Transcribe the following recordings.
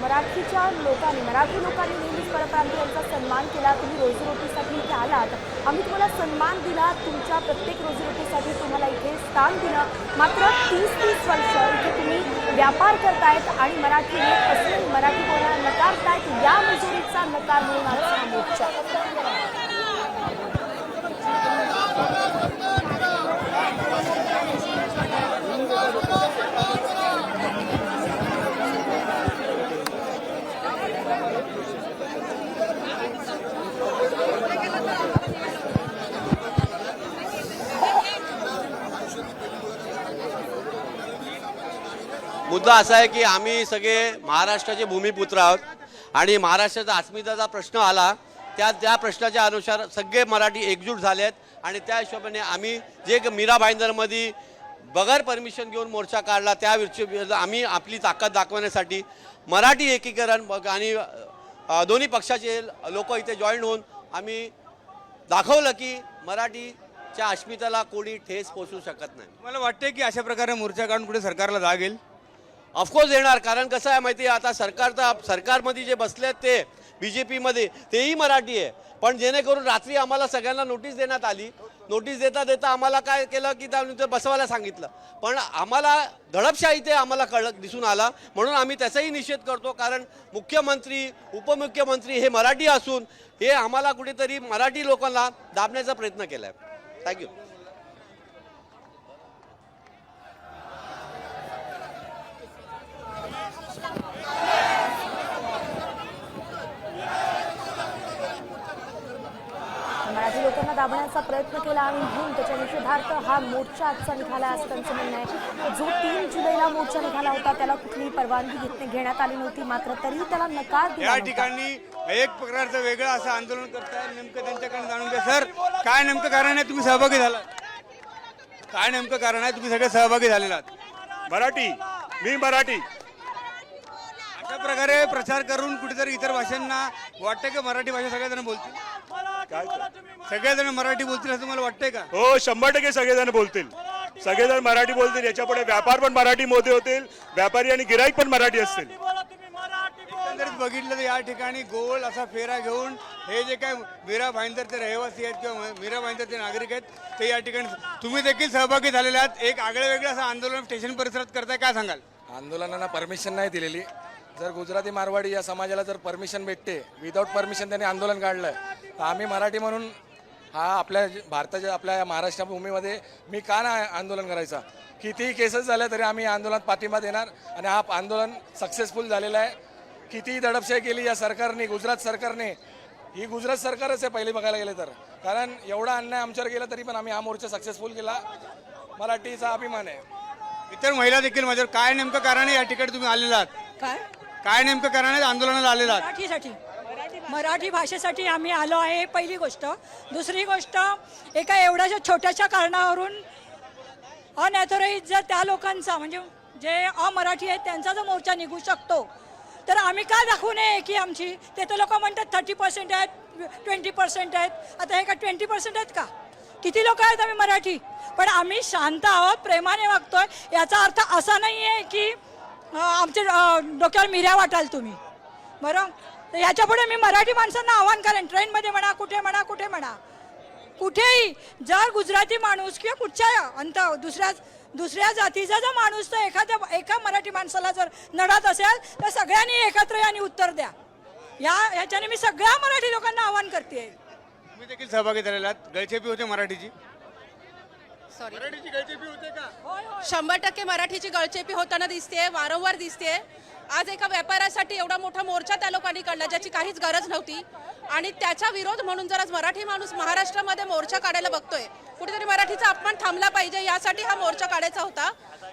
मराठीच्या लोकांनी मराठी लोकांनी नेहमीच परप्रांतीयांचा सन्मान केला. तुम्ही रोजीरोटीसाठी इथे आलात. आम्ही तुम्हाला सन्मान दिला. तुमच्या प्रत्येक रोजीरोटीसाठी तुम्हाला इथे स्थान दिलं. मात्र तीस तीस वर्ष इथे तुम्ही व्यापार करतायत आणि मराठी येत असून मराठी बोलायला नकारतायत. या मजुरीचा नकार म्हणून आजचा मोर्चा. मुद्दा असा आहे की आम्ही सगळे महाराष्ट्राचे भूमिपुत्र आहोत आणि महाराष्ट्राचा अस्मिताचा प्रश्न आला त्या त्या प्रश्नाच्या अनुसार सगळे मराठी एकजूट झाले आहेत आणि त्या हिशोबाने आम्ही जे मीरा भाईंदरमध्ये बगैर परमिशन घेऊन मोर्चा काढला त्या विरुद्ध आम्ही आपली ताकद दाखवण्यासाठी मराठी एकीकरण बघ- आणि दोन्ही पक्षाचे लोक इथे जॉईन होऊन आम्ही दाखवलं की मराठीच्या अस्मितेला कोणी ठेस पोचू शकत नाही. मला वाटते की अशा प्रकारे मोर्चा काढून कुठे सरकारला जाग येईल? ऑफकोर्स येणार कारण कसं आहे माहिती आहे आता सरकारचा सरकारमध्ये जे बसले आहेत ते बी जे पीमध्ये तेही मराठी आहे. पण जेणेकरून रात्री आम्हाला सगळ्यांना नोटीस देण्यात आली. नोटीस देता देता आम्हाला काय केलं की त्यानंतर बसवायला सांगितलं. पण आम्हाला दडपशाही ते आम्हाला कळलं दिसून आला. म्हणून आम्ही त्याचाही निषेध करतो कारण मुख्यमंत्री उपमुख्यमंत्री हे मराठी असून हे आम्हाला कुठेतरी मराठी लोकांना दाबण्याचा प्रयत्न केला आहे थँक्यू मराठी लोकांना दाबण्याचा प्रयत्न केला आणि म्हणून त्याच्या निषेधार्थ हा मोर्चा आजचा निघाला असं त्यांचं म्हणणं आहे. जो तीन जुलैला मोर्चा निघाला होता त्याला कुठलीही परवानगी घेतली घेण्यात आली नव्हती. मात्र तरी त्याला नकार दिला या. ठिकाणी एक प्रकारचं वेगळं असं आंदोलन करताय. नेमकं त्यांच्याकडे जाणून घ्या. सर काय नेमकं कारण आहे? तुम्ही सहभागी झाला काय नेमकं कारण आहे? तुम्ही सगळे सहभागी झालेला आहात. मराठी. मी मराठी. अशा प्रकारे प्रचार करून कुठेतरी इतर भाषांना वाटतं का मराठी भाषा सगळेजण बोलतील? काय? सगळेजण मराठी बोलतील असं मला वाटतंय का? हो शंभर टक्के सगळेजण बोलतील. सगळेजण मराठी बोलतील याच्यापुढे व्यापार पण मराठी मध्ये होतील व्यापारी आणि गिराईक पण मराठी असतील. एकंदरीत बघितलं तर या ठिकाणी गोल असा फेरा घेऊन हे जे काय मीरा भाईंदरचे रहिवासी आहेत किंवा मीरा भाईंदरचे नागरिक आहेत ते या ठिकाणी तुम्ही देखील सहभागी झालेले आहात. एक आगळं वेगळं असं आंदोलन स्टेशन परिसरात करताय काय सांगाल? आंदोलनांना परमिशन नाही दिलेली. जर गुजराती मारवाडी या समाजाला जर परमिशन भेटते विदाऊट परमिशन त्यांनी आंदोलन काढलं तर आम्ही मराठी म्हणून हा आपल्या भारताच्या आपल्या या महाराष्ट्र भूमीमध्ये मी का ना आंदोलन करायचा? कितीही केसेस झाल्या तरी आम्ही या आंदोलनात पाठिंबा देणार आणि हा आंदोलन सक्सेसफुल झालेला आहे. कितीही दडपशाही केली या सरकारने गुजरात सरकारने ही गुजरात सरकारच आहे पहिले बघायला गेले तर. कारण एवढा अन्याय आमच्यावर गेला तरी पण आम्ही हा मोर्चा सक्सेसफुल केला. मराठीचा अभिमान आहे. इतर महिला देखील माझ्यावर काय नेमकं कारण आहे या ठिकाणी तुम्ही आलेला आहात? काय? काय नेमकं कारण आहे? आंदोलनाला आलेला आहात? मराठी भाषेसाठी आम्ही आलो आहे पहिली गोष्ट. दुसरी गोष्ट एका एवढ्याशा छोट्याशा कारणावरून अनॅथोराईज जर त्या लोकांचा म्हणजे जे अमराठी आहेत त्यांचा जर मोर्चा निघू शकतो तर आम्ही का दाखवू नये की आमची? ते तर लोक म्हणतात थर्टी पर्सेंट आहेत ट्वेंटी पर्सेंट आहेत. आता हे का ट्वेंटी पर्सेंट आहेत का? किती लोक आहेत आम्ही मराठी? पण आम्ही शांत आहोत प्रेमाने वागतोय. याचा अर्थ असा नाही आहे की आमच्या डोक्यावर मिऱ्या वाटाल तुम्ही. बरं? तर ह्याच्या पुढे मी मराठी माणसांना आव्हान करेन ट्रेनमध्ये म्हणा कुठे म्हणा कुठे म्हणा. कुठेही जर गुजराती माणूस किंवा कुठच्या अंत दुसऱ्या दुसऱ्या जातीचा जर माणूस तर एखाद्या एका मराठी माणसाला जर नडत असेल तर सगळ्यांनी एकत्र आणि उत्तर द्या. या ह्याच्याने मी सगळ्या मराठी लोकांना आव्हान करते तुम्ही देखील सहभागी झालेला गळचेपी होते मराठीची. सॉरी मराठीची गळचेपी होते का? शंभर टक्के मराठीची गळचेपी होताना दिसते वारंवार दिसते आज एका व्यापारासाठी एवढा मोठा मोर्चा त्या लोकांनी काढला ज्याची काहीच गरज नव्हती. आणि त्याचा विरोध म्हणून जर आज मराठी माणूस महाराष्ट्रामध्ये मोर्चा काढायला बघतोय कुठेतरी मराठीचा अपमान थांबला पाहिजे यासाठी हा मोर्चा काढायचा होता.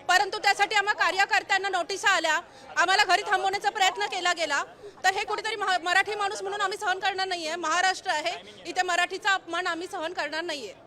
परंतु त्यासाठी आम्हा कार्यकर्त्यांना नोटिसा आल्या आम्हाला घरी थांबवण्याचा प्रयत्न केला गेला. तर हे कुठेतरी महा- मराठी माणूस म्हणून आम्ही सहन करणार नाहीये. महाराष्ट्र आहे इथे मराठीचा अपमान आम्ही सहन करणार नाहीये.